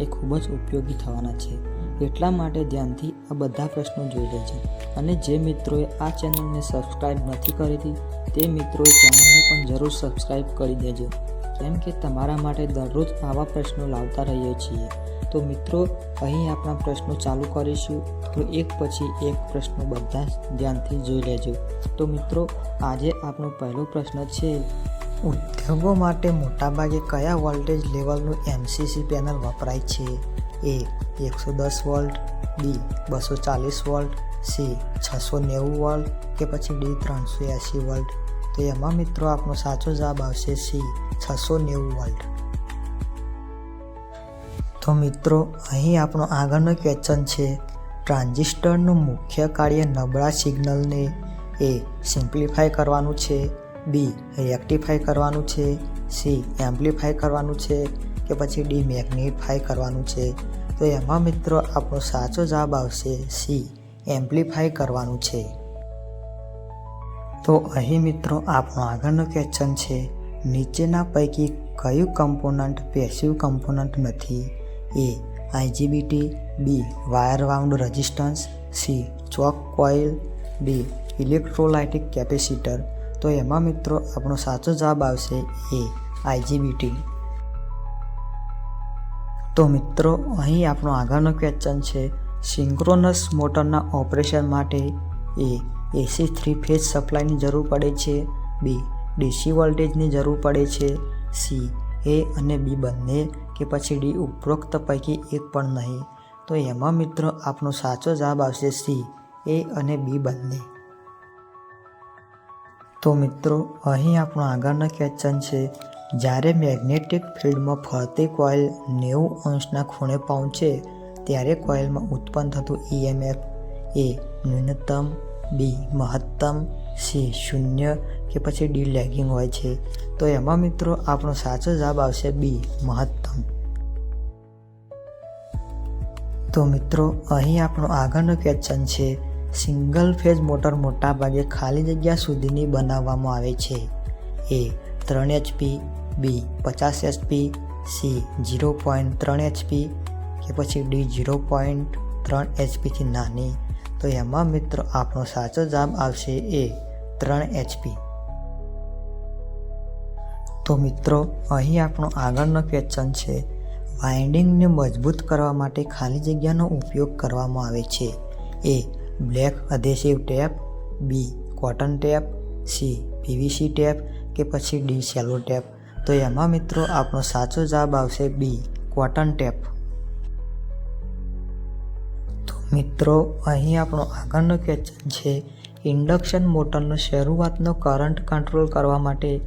એ ખૂબ જ ઉપયોગી થવાના છે. એટલા માટે ધ્યાનથી આ બધા પ્રશ્નો જોઈ લેજો. અને જે મિત્રોએ આ ચેનલને સબસ્ક્રાઈબ નથી કરી તે મિત્રોએ ચેનલને પણ જરૂર સબસ્ક્રાઈબ કરી દેજો. કેમ કે તમારા માટે દરરોજ આવા પ્રશ્નો લાવતા રહીએ છીએ. તો મિત્રો, અહીં આપણા પ્રશ્નો ચાલુ કરીશું. તો એક પછી એક પ્રશ્નો બધા જ ધ્યાનથી જોઈ લેજો. તો મિત્રો, આજે આપણો પહેલો પ્રશ્ન છે ઉદ્યોગો માટે મોટાભાગે કયા વોલ્ટેજ લેવલનું એમસીસી પેનલ વપરાય છે? એ એકસો દસ વોલ્ટ બી બસો ચાલીસ વોલ્ટ સી છસો નેવું વોલ્ટ કે પછી ડી ત્રણસો એંસી વોલ્ટ? તો એમાં મિત્રો આપણો સાચો જવાબ આવશે સી છસો નેવું વોલ્ટ. તો મિત્રો, અહીં આપણો આગળનો ક્વેશ્ચન છે. ટ્રાન્ઝિસ્ટરનું મુખ્ય કાર્ય નબળા સિગ્નલને એ સિમ્પ્લિફાય કરવાનું છે. બી રેક્ટિફાય કરવાનું છે. સી એમ્પ્લિફાય કરવાનું છે કે પછી ડી મેગ્નિફાય કરવાનું છે. તો એમાં મિત્રો આપણો સાચો જવાબ આવશે સી એમ્પ્લિફાય કરવાનું છે. તો અહીં મિત્રો આપણો આગળનો ક્વેશ્ચન છે, નીચેના પૈકી કયું કમ્પોનન્ટ પેસિવ કમ્પોનન્ટ નથી? A IGBT B wire wound resistance C choke coil D electrolytic capacitor તો એમાં મિત્રો આપણો સાચો જવાબ આવશે એ આઈજીબીટી તો મિત્રો, અહીં આપણો આગળનો ક્વેશ્ચન છે સિંક્રોનસ મોટરના ઓપરેશન માટે એ એસી થ્રી ફેઝ સપ્લાયની જરૂર પડે છે બી ડીસી વોલ્ટેજની જરૂર પડે છે સી એ અને બી બંને કે પછી ડી ઉપરોક્ત પૈકી એક પણ નહીં. તો એમાં મિત્રો આપણો સાચો જવાબ આવશે સી એ અને બી બંને. તો મિત્રો, અહીં આપણો આગળનો ક્વેશ્ચન છે, જ્યારે મેગ્નેટિક ફિલ્ડમાં ફરતી કોઇલ નેવું અંશના ખૂણે પહોંચે, ત્યારે કોઇલમાં ઉત્પન્ન થતું ઈએમએફ એ ન્યૂનતમ બી મહત્તમ સી શૂન્ય કે પછી ડી લેગિંગ હોય છે. તો એમાં મિત્રો, આપણો સાચો જવાબ આવશે બી મહત્તમ. તો મિત્રો, અહીં આપણો આગળનો ક્વેશ્ચન છે સિંગલ ફેઝ મોટર મોટાભાગે ખાલી જગ્યા સુધીની બનાવવામાં આવે છે. એ ત્રણ એચપી બી પચાસ એચપી સી ઝીરો પોઈન્ટ ત્રણ એચપી કે પછી ડી ઝીરો પોઈન્ટ ત્રણ એચપીથી નાની. તો એમાં મિત્રો આપણો સાચો જવાબ આવશે એ ત્રણ એચપી તો મિત્રો, અહીં આપણો આગળનો ક્વેશ્ચન છે. વાઇન્ડિંગને મજબૂત કરવા માટે ખાલી જગ્યાનો ઉપયોગ કરવામાં આવે છે. A black adhesive tape, B cotton tape, C PVC tape કે પછી ડી સેલો ટેપ. તો એમાં મિત્રો આપણો સાચો જવાબ આવશે બી કોટન ટેપ. તો મિત્રો, અહીં આપણો આગળનો ક્વેશ્ચન છે, ઇન્ડક્શન મોટરનો શરૂઆતનો કરંટ કંટ્રોલ કરવા માટે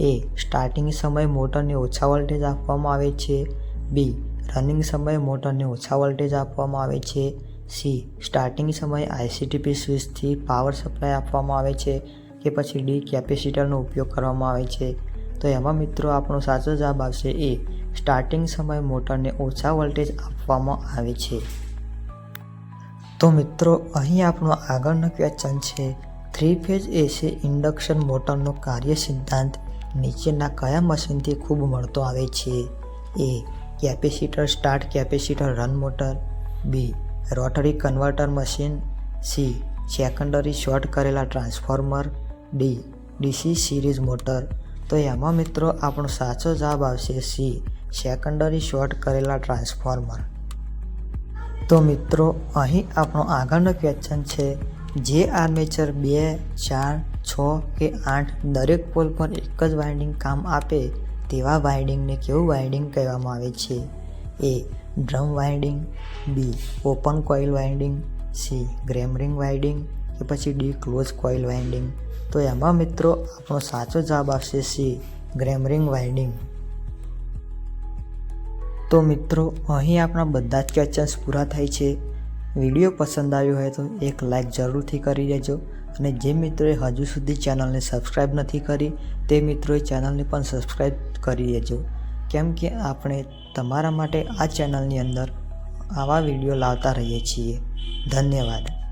એ સ્ટાર્ટિંગ સમયે મોટરને ઓછા વોલ્ટેજ આપવામાં આવે છે, બી રનિંગ સમયે મોટરને ઓછા વોલ્ટેજ આપવામાં આવે છે સી. સ્ટાર્ટિંગ સમયે આઈસીટીપી સ્વિચથી પાવર સપ્લાય આપવામાં આવે છે કે પછી ડી. કેપેસિટરનો ઉપયોગ કરવામાં આવે છે. તો એમાં મિત્રો આપણો સાચો જવાબ આવશે એ. સ્ટાર્ટિંગ સમયે મોટરને ઓછા વોલ્ટેજ આપવામાં આવે છે. તો મિત્રો, અહીં આપણો આગળનો ક્વેશ્ચન છે. થ્રી ફેઝ એસી ઇન્ડક્શન મોટરનો કાર્ય સિદ્ધાંત નીચેના કયા મશીનથી ખૂબ મળતો આવે છે? A. Capacitor, start capacitor, run motor. B. Rotary converter machine C secondary short કરેલા transformer D, DC series motor તો એમાં મિત્રો આપણો સાચો જવાબ આવશે સી સેકન્ડરી શોર્ટ કરેલા ટ્રાન્સફોર્મર તો મિત્રો અહીં આપણો આગળનો ક્વેશ્ચન છે, જે આર્મેચર બે, ચાર, છ કે આઠ દરેક પોલ પર એક જ વાઇન્ડિંગ કામ આપે તેવા વાઇન્ડિંગને કેવું વાઇન્ડિંગ કહેવામાં આવે છે? A drum winding, B open coil winding, C gramme ring winding કે પછી ડી ક્લોઝ કોઇલ વાઇન્ડિંગ. તો એમાં મિત્રો આપણો સાચો જવાબ આવશે સી ગ્રેમરિંગ વાઇન્ડિંગ. તો મિત્રો અહીં આપણા બધા જ ક્વેશ્ચન્સ પૂરા થાય છે. વીડિયો પસંદ આવ્યો હોય તો એક લાઇક જરૂરથી કરી દેજો અને જે મિત્રોએ હજુ સુધી ચેનલને સબસ્ક્રાઈબ નથી કરી તે મિત્રોએ ચેનલને પણ સબસ્ક્રાઈબ કરી દેજો કેમ કે આપણે તમારા માટે આ ચેનલની અંદર આવા વીડિયો લાવતા રહીએ છીએ. ધન્યવાદ.